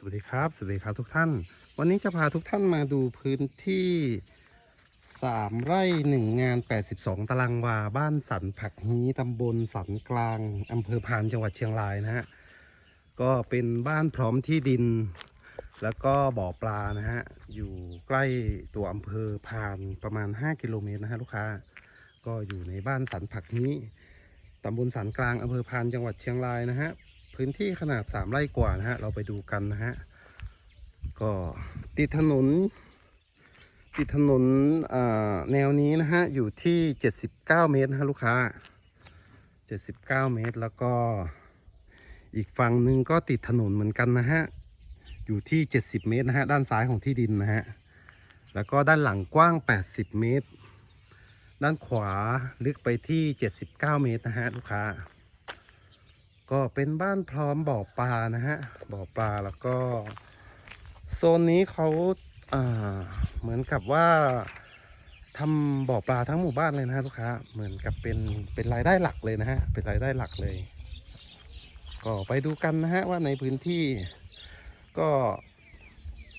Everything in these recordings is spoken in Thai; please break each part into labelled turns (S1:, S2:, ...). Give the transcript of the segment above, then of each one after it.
S1: สวัสดีครับ สวัสดีครับทุกท่าน วันนี้จะพาทุกท่านมาดูพื้นที่ 3 ไร่ 1 งาน 82 ตารางวา บ้านสันผักฮีตำบลสันกลางอำเภอพานจังหวัดเชียงรายนะฮะ ก็เป็นบ้านพร้อมที่ดิน แล้วก็บ่อปลานะฮะ อยู่ใกล้ตัวอำเภอพานประมาณ 5 กิโลเมตรนะฮะลูกค้า ก็อยู่ในบ้านสันผักฮีตำบลสันกลางอำเภอพานจังหวัดเชียงรายนะฮะ พื้นที่ขนาด 3 ไร่กว่านะฮะ เราไปดูกันนะฮะ ก็ติดถนน ติดถนนอ่าแนวนี้นะฮะ อยู่ที่ 79 เมตรนะฮะลูกค้า 79 เมตรแล้วก็อีกฝั่งหนึ่งก็ติดถนนเหมือนกันนะฮะ อยู่ที่ 70 เมตรนะฮะ ด้านซ้ายของที่ดินนะฮะ แล้วก็ด้านหลังกว้าง 80 เมตร ด้านขวาลึกไปที่ 79 เมตรนะฮะลูกค้า ก็เป็นบ้านพร้อมบ่อปลานะฮะบ่อปลาแล้วก็โซนนี้เขาอ่าเหมือนกับว่าทำบ่อปลาทั้งหมู่บ้านเลยนะฮะลูกค้าเหมือนกับเป็นเป็นรายได้หลักเลยนะฮะเป็นรายได้หลักเลย ก็ไปดูกันนะฮะว่าในพื้นที่ก็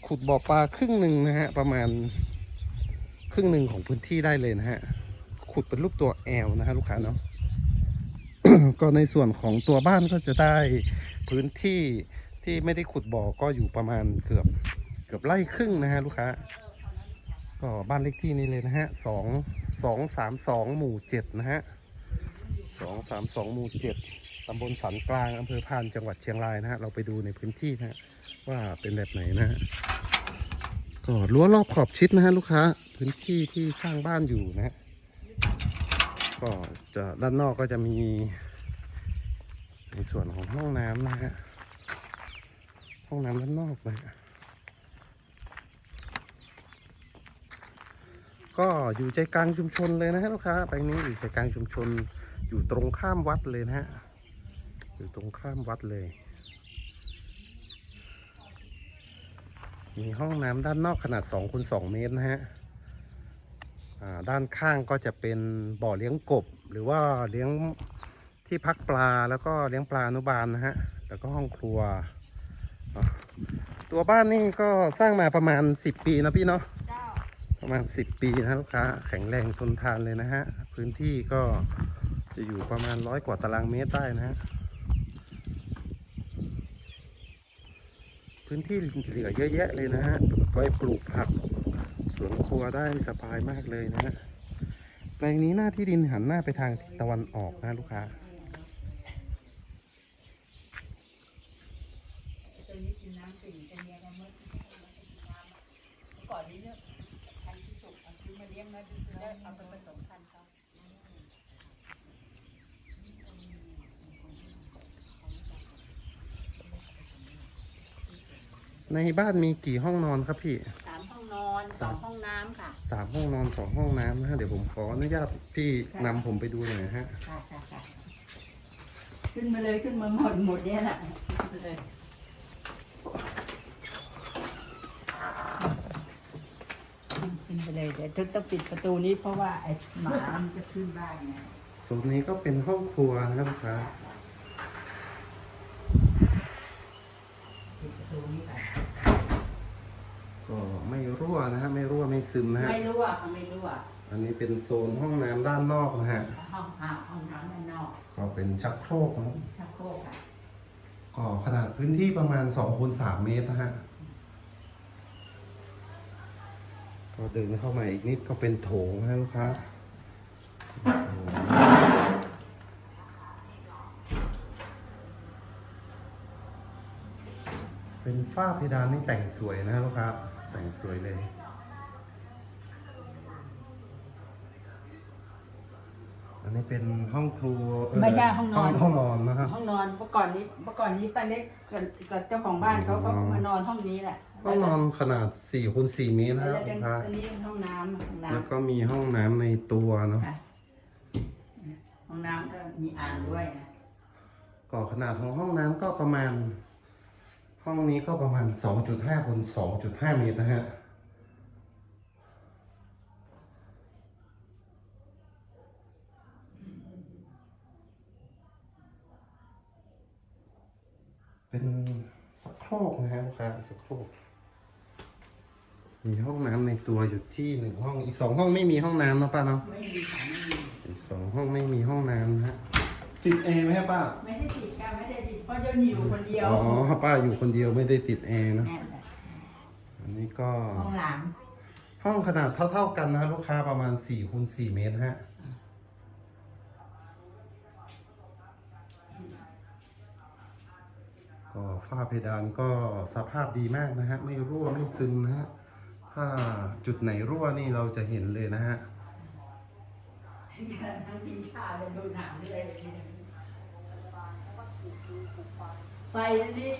S1: ขุดบ่อปลาครึ่งหนึ่งนะฮะประมาณครึ่งหนึ่งของพื้นที่ได้เลยนะฮะขุดเป็นรูปตัวแอลนะฮะลูกค้าเนาะ ก็ในส่วนของตัวบ้านก็จะได้พื้นที่ที่ไม่ได้ขุดบ่อก็อยู่ประมาณเกือบเกือบไร่ครึ่งนะฮะลูกค้า ก็บ้านเลขที่นี้เลยนะฮะสองสองสามสองหมู่เจ็ดนะฮะสองสามสองหมู่เจ็ดตำบลสันกลางอำเภอพานจังหวัดเชียงรายนะฮะเราไปดูในพื้นที่นะฮะว่าเป็นแบบไหนนะฮะก็รั้วรอบขอบชิดนะฮะลูกค้าพื้นที่ที่สร้างบ้านอยู่นะฮะก็จะด้านนอกก็จะมี ในส่วนของห้องน้ำนะฮะ ห้องน้ำด้านนอกนะฮะก็อยู่ใจกลางชุมชนเลยนะฮะลูกค้าแปลงนี้อยู่ใจกลางชุมชน อยู่ตรงข้ามวัดเลยนะฮะ อยู่ตรงข้ามวัดเลย มีห้องน้ำด้านนอกขนาด2คูณ2เมตรนะฮะอ่าด้านข้างก็จะเป็นบ่อเลี้ยงกบ หรือว่าเลี้ยง ที่พักปลาแล้วก็เลี้ยงปลาอนุบาลนะฮะ แล้วก็ห้องครัว ตัวบ้านนี่ก็สร้างมาประมาณ 10 ปีนะพี่เนาะประมาณ 10 ปีนะลูกค้าแข็งแรงทนทานเลยนะฮะ พื้นที่ก็จะอยู่ประมาณร้อยกว่าตารางเมตรได้นะฮะ พื้นที่เหลือเยอะแยะเลยนะฮะไว้ปลูกผักสวนครัวได้สบายมากเลยนะฮะแปลงนี้หน้าที่ดินหันหน้าไปทางทิศตะวันออกนะลูกค้า
S2: ตัวนี้กินน้ำปิ่งเป็นยังไงเมื่อก่อนนี้เนี่ยพันธุ์ที่สุกเอาซื้อมาเลี้ยงนะดูจะ ได้เอาไปผสมพันธุ์เขา
S1: ในบ้านมีกี่ห้องนอนครับพี่
S2: สามห้องนอนสองห้องน้ำค่ะ
S1: สามห้องนอนสองห้องน้ำนะฮะเดี๋ยวผมขออนุญาตพี่นำผมไปดูหน่อยนะฮะ
S2: ค่ะค่ะค่ะขึ้นมาเลยขึ้นมาหมดหมดเนี่ยแหละขึ้นมาเลยขึ้นไป เลยเดี๋ยวทึกต้องปิดประตูนี้เพราะว่าไอ้หมามันจะขึ้นบ้านไง
S1: โซนนี้ก็เป็นห้องครัวนะครับลูกค้า
S2: ปิดประตูนี้ไป
S1: ก็ไม่รั่วนะฮะไม่รั่วไม่ซึมนะฮะ
S2: ไม่รู้อะไม่รู้อะ
S1: อันนี้เป็นโซนห้องน้ำด้านนอกนะฮะ
S2: ห้องอาบห้องน้ำด้านนอก
S1: ก็เป็นชักโครกนะครับ
S2: ชักโครกอะ
S1: ก็ขนาดพื้นที่ประมาณ2คูณ3เมตรนะฮะ ก็เดินเข้ามาอีกนิดก็เป็นโถงฮะลูกค้าโถงเป็นฝ้าเพดานนี่แต่งสวยนะฮะลูกค้าแต่งสวยเลยอันนี้เป็นห้องครัวเไม่
S2: ใช่ห้องนอน
S1: ห้องนอนนะฮะ
S2: ห้องนอนเมื่อก่อนนี้เมื่อก่อนนี้ป้าเล็กกับกับเจ้าของบ้านเขาก็
S1: อ๋อ
S2: มานอนห้องนี้แหละ
S1: ห้องนอนขนาด4คูณ4เมตรนะ
S2: แล้
S1: ฮะ
S2: ว
S1: ลู
S2: จะ
S1: กค้า
S2: อันนี้ห้องน้ำห้องน้
S1: แล้วก็มีห้องน้ำในตัวเนาะำ
S2: ค่ะห้องน้ำก็มีอ่างด้วยนะ
S1: ก็ขนาดของห้องน้ำก็ประมาณ ห้องนี้ก็ประมาณ 2.5คูณ2.5 เมตรนะฮะเป็นสักโครกนะฮะลูกค้าสักครู่ มีห้องน้ำในตัวอยู่ที่หนึ่งห้อง อีกสองห้องไม่มีห้องน้ำเนาะป้าเนาะ
S2: ไม่มีค่ะไม่มี
S1: อีกสองห้องไม่มีห้องน้ำนะฮะ ติดแอร์ไหมครับป้า
S2: ไม่ได้ติดกันไม่ได้ติดเพราะเดี๋ยวหนิวคนเดียว
S1: อ๋อ ป้าอยู่คนเดียวไม่ได้ติดแอร์เนอะ
S2: แน่นแหละ
S1: อันนี้ก็
S2: ห้องหลัง
S1: ห้องขนาดเท่า ๆกันนะลูกค้าประมาณ4คูณ4เมตรฮะ ก็ฝ้าเพดานก็สภาพดีมากนะฮะ ไม่รั่วไม่ซึมนะฮะ ถ้าจุดไหนรั่วนี่เราจะเห็นเลยนะฮะ
S2: ทั้งกินข้าวและดูหนังเลยไฟนี่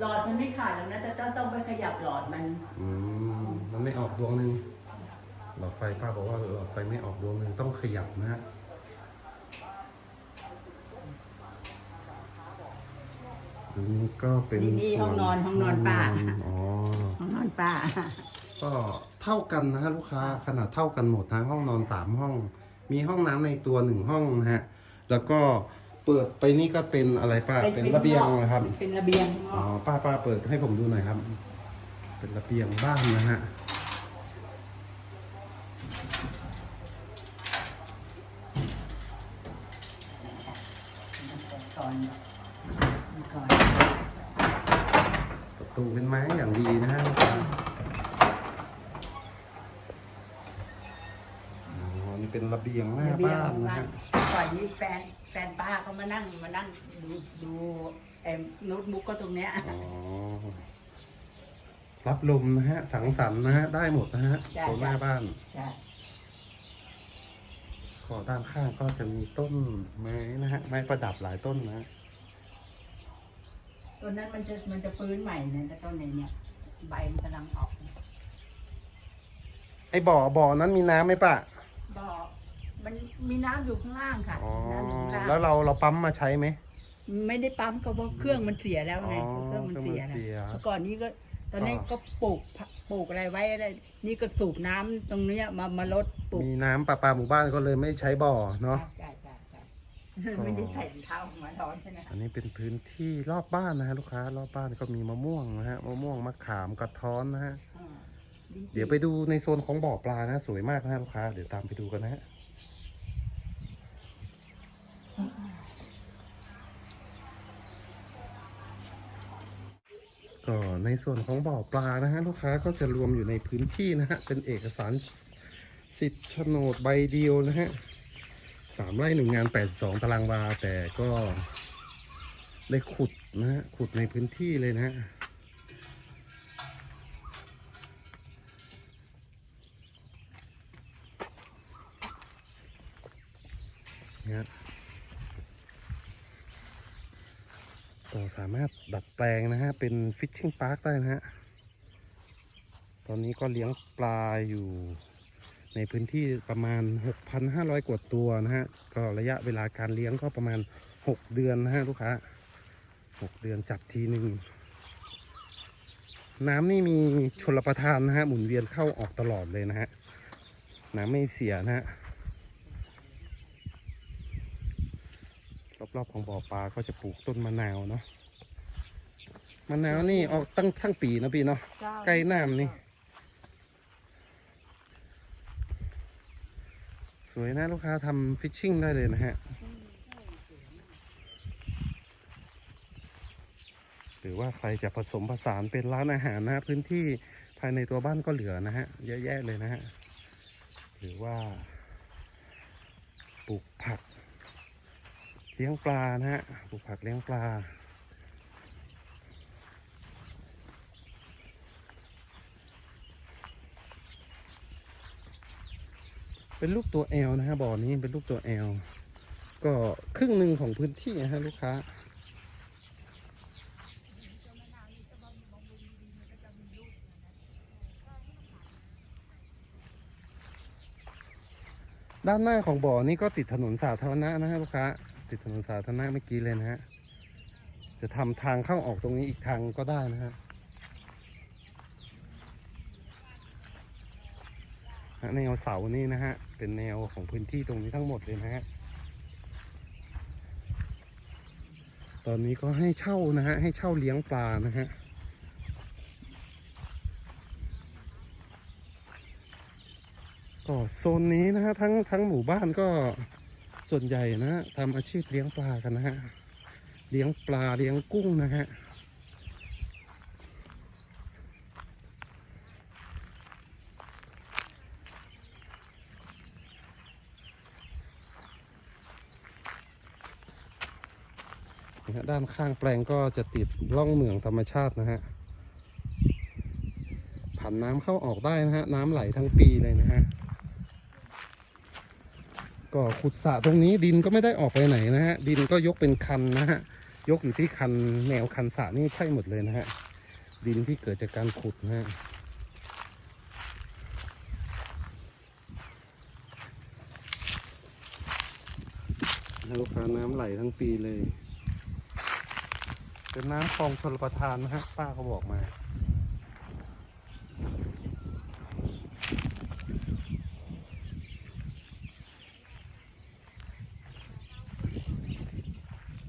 S2: หลอดมันไม่ขาดหรอกนะแต่ต้องต้องไปขยับหลอดมัน
S1: อืมมันไม่ออกดวงหนึ่งหลอดไฟป้าบอกว่าหลอดไฟไม่ออกดวงหนึ่งต้องขยับนะฮะอันนี้ก็เป็น
S2: นี่นี่
S1: ส่ว
S2: ห้องนอนห้องนอนป้า
S1: อ๋อ
S2: ห้องนอนป้า
S1: ก็เท่ากันนะฮะลูกค้าขนาดเท่ากันหมดนะห้องนอนสามห้อง มีห้องน้ำในตัวหนึ่งห้องนะฮะแล้วก็เปิดไปนี่ก็เป็นอะไรป้า
S2: เป็น
S1: เป็นระเบียงนะครับ
S2: เป็นระเบียง
S1: อ๋อป้าป้าเปิดให้ผมดูหน่อยครับ เป็นระเบียงบ้านนะฮะ
S2: ก่อนก่อน
S1: ประตูเป็นไม้อย่างดีนะฮะ เป็นระเบียงหน้า
S2: ระเบียง
S1: บ้านนะ
S2: บ้าน
S1: ฮะ
S2: ก่อนนี้แฟนแฟนป้าเขามานั่งมานั่งดูดูเอ็มโน้ตบุ๊กก็ตรงเนี้ย
S1: อ๋อรับลมนะฮะ สังสรรค์นะฮะ ได้หมดนะฮะโซนหน้าบ้าน
S2: ใช่
S1: ขอด้านข้างก็จะมีต้นไม้นะฮะ ไม้ประดับหลายต้นนะฮะ
S2: ต้นนั้นมันจะมันจะฟื้นใหม่เนี่ยแต่ต้นไหนเนี่ยใบมันกำลังออก
S1: ไอ้บ่อบ่อนั้นมีน้ำไหมป้า
S2: บ่อมันมีน้ำอยู่ข้างล่างค่ะ
S1: อ๋อ
S2: น้ำอยู่ข้างล่าง
S1: แล้วเราเราปั๊มมาใช้ไหม
S2: ไม่ได้ปั๊มก็เพราะเครื่องมันเสียแล้วไง
S1: อ๋อ
S2: เครื่องมันเสีย
S1: เครื่องมันเสีย
S2: นะเมื่อก่อนนี้ก็ ตอนนี้
S1: อ๋อ
S2: ก็ปลูกผักปลูกอะไรไว้อะไรนี่ก็สูบน้ำตรงเนี้ยมามาลดปลูก
S1: มีน้ำประปาหมู่บ้านก็เลยไม่ใช้บ่อเนาะ
S2: ใช่ใช่ใช่
S1: ก็
S2: ไม่ได้ใส่รองเท้ามาร้อนใช่ไหม
S1: อันนี้เป็นพื้นที่รอบบ้านนะฮะลูกค้ารอบบ้านก็มีมะม่วงนะฮะมะม่วงมะขามกระท้อนนะฮะ
S2: อ่าลิ้นจี่
S1: เดี๋ยวไปดูในโซนของบ่อปลานะ สวยมากนะฮะลูกค้า เดี๋ยวตามไปดูกันนะฮะก็ในส่วนของบ่อปลานะฮะลูกค้าก็จะรวมอยู่ในพื้นที่นะฮะเป็นเอกสารสิทธิ์โฉนดใบเดียวนะฮะสามไร่หนึ่งงานแปดสองตารางวา แต่ก็ได้ขุดนะฮะขุดในพื้นที่เลยนะฮะ เนี่ยก็สามารถดัดแปลงนะฮะ เป็นฟิชชิ n งพาร์คได้นะฮะ ตอนนี้ก็เลี้ยงปลาอยู่ในพื้นที่ประมาณ 6,500 กว่าตัวนะฮะ ก็ระยะเวลาการเลี้ยงก็ประมาณ 6 เดือนนะฮะลูกค้า 6 เดือนจับทีหนึ่ง น้ำนี่มีชลประทานนะฮะ หมุนเวียนเข้าออกตลอดเลยนะฮะ น้ำไม่เสียนะฮะ รอบๆของบ่อปลาก็จะปลูกต้นมะนาวเนาะมะนาวนี่ออกตั้งทั้งปีนะพี่เนาะใกล้น้ำนี่ สวยนะลูกค้าทำฟิชชิ่งได้เลยนะฮะ หรือว่าใครจะผสมผสานเป็นร้านอาหารนะฮะพื้นที่ภายในตัวบ้านก็เหลือนะฮะ เยอะแยะเลยนะฮะ หรือว่า ปลูกผักเลี้ยงปลานะฮะปลูกผักเลี้ยงปลา เป็นลูกตัวแอลนะฮะบ่อนี้เป็นลูกตัวแอลก็ครึ่งหนึ่งของพื้นที่นะฮะลูกค้าด้านหน้าของบ่อนี้ก็ติดถนนสาธารณะนะฮะลูกค้า ติดถนนสาธารณะเมื่อกี้เลยนะฮะ จะทำทางเข้าออกตรงนี้อีกทางก็ได้นะฮะแนวเสานี่นะฮะ เป็นแนวของพื้นที่ตรงนี้ทั้งหมดเลยนะฮะ ตอนนี้ก็ให้เช่านะฮะ ให้เช่าเลี้ยงปลานะฮะก็โซนนี้นะฮะทั้งทั้งหมู่บ้านก็ ส่วนใหญ่นะทำอาชีพเลี้ยงปลากันนะฮะ เลี้ยงปลาเลี้ยงกุ้งนะฮะนะฮะ ด้านข้างแปลงก็จะติดร่องเหมืองธรรมชาตินะฮะ ผ่านน้ำเข้าออกได้นะฮะ น้ำไหลทั้งปีเลยนะฮะ ก็ขุดสระตรงนี้ดินก็ไม่ได้ออกไปไหนนะฮะ ดินก็ยกเป็นคันนะฮะ ยกอยู่ที่คันแนวคันสระนี่ใช่หมดเลยนะฮะ ดินที่เกิดจากการขุดนะฮะลูกค้าน้ำไหลทั้งปีเลย เป็นน้ำคลองชลประทานนะฮะป้าเขาบอกมา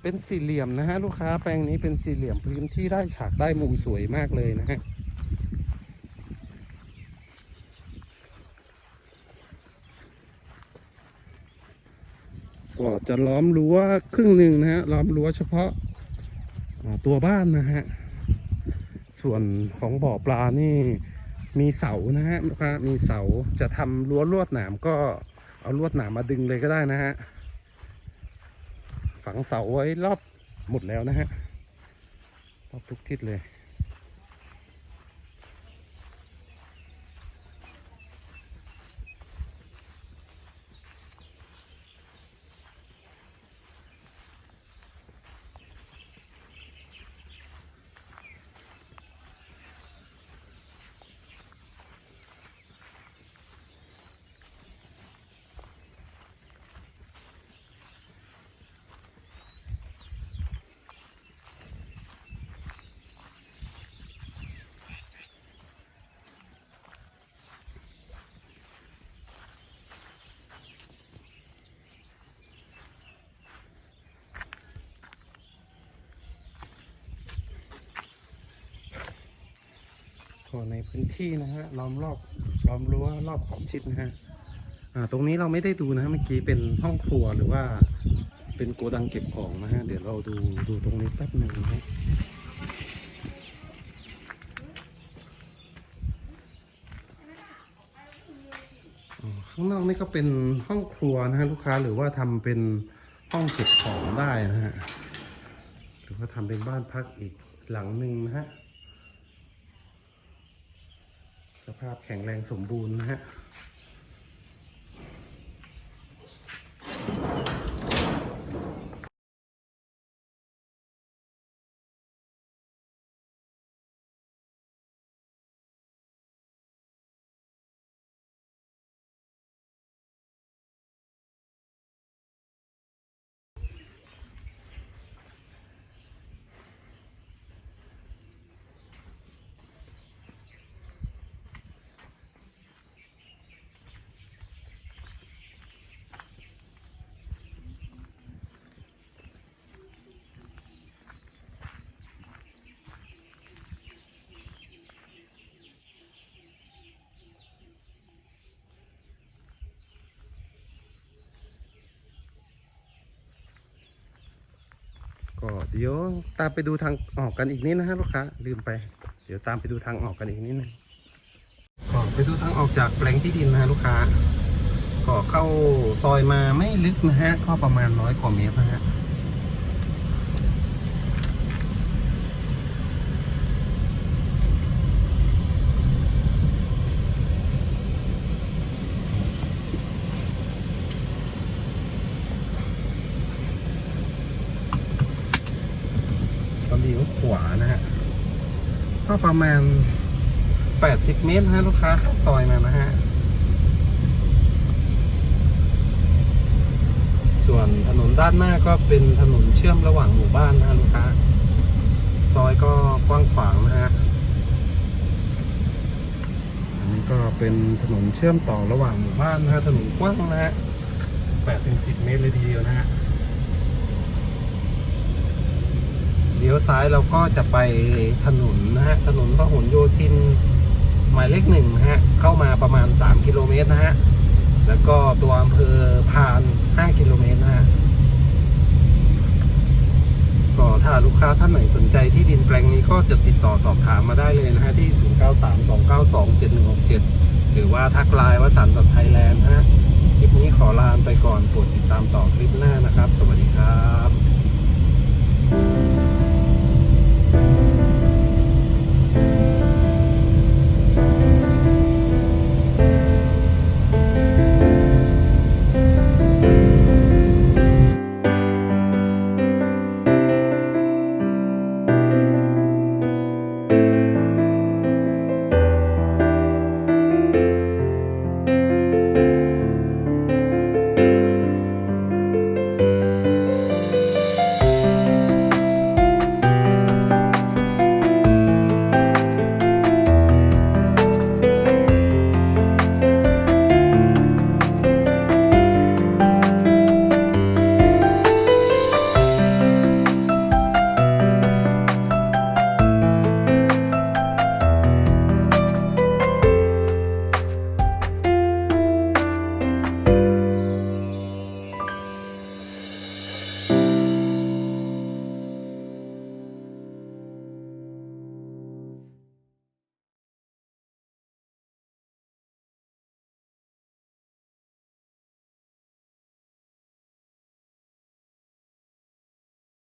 S1: เป็นสี่เหลี่ยมนะฮะลูกค้าแปลงนี้เป็นสี่เหลี่ยมพื้นที่ได้ฉากได้มุมสวยมากเลยนะฮะก็จะล้อมรั้วครึ่งหนึ่งนะฮะล้อมรั้วเฉพาะตัวบ้านนะฮะส่วนของบ่อปลานี่มีเสานะฮะลูกค้ามีเสาจะทำรั้วลวดหนามก็เอาลวดหนามมาดึงเลยก็ได้นะฮะ ฝังเสาไว้รอบหมดแล้วนะฮะรอบทุกทิศเลย ก็ในพื้นที่นะฮะล้อมรอบล้อมรั้วรอบขอบชิดนะฮะอ่าตรงนี้เราไม่ได้ดูนะฮะเมื่อกี้เป็นห้องครัวหรือว่าเป็นโกดังเก็บของนะฮะเดี๋ยวเราดูดูตรงนี้แป๊บหนึ่งนะฮะข้างนอกนี่ก็เป็นห้องครัวนะฮะลูกค้าหรือว่าทำเป็นห้องเก็บของได้นะฮะหรือว่าทำเป็นบ้านพักอีกหลังหนึ่งนะฮะ สภาพแข็งแรงสมบูรณ์นะฮะ ก็เดี๋ยวตามไปดูทางออกกันอีกนิดนะฮะลูกค้าลืมไป เดี๋ยวตามไปดูทางออกกันอีกนิดนึงก็ไปดูทางออกจากแปลงที่ดินนะฮะลูกค้า ก็เข้าซอยมาไม่ลึกนะฮะก็ประมาณร้อยกว่าเมตรนะฮะ ก็เลี้ยวขวานะฮะ ก็ ประมาณ 80 เมตรนะฮะลูกค้าเข้าซอยมานะฮะ ส่วนถนนด้านหน้าก็เป็นถนนเชื่อมระหว่างหมู่บ้านนะฮะลูกค้า ซอยก็กว้างขวางนะฮะ อันนี้ก็เป็นถนนเชื่อมต่อระหว่างหมู่บ้านนะฮะ ถนนกว้างนะฮะ8ถึง10 เมตรเลยทีเดียวนะฮะ เลี้ยวซ้ายเราก็จะไปถนนนะฮะถนนพหลโยธินหมายเลขหนึ่งนะฮะเข้ามาประมาณ 3 กิโลเมตรนะฮะแล้วก็ตัวอำเภอพาน 5 กิโลเมตรนะฮะก็ถ้าลูกค้าท่านไหนสนใจที่ดินแปลงนี้ก็จะติดต่อสอบถามมาได้เลยนะฮะที่ 0932927167 หรือว่าทักไลน์วสันต์ไทยแลนด์ฮะคลิปนี้ขอลาไปก่อนโปรดติดตามต่อคลิปหน้านะครับ สวัสดีครับ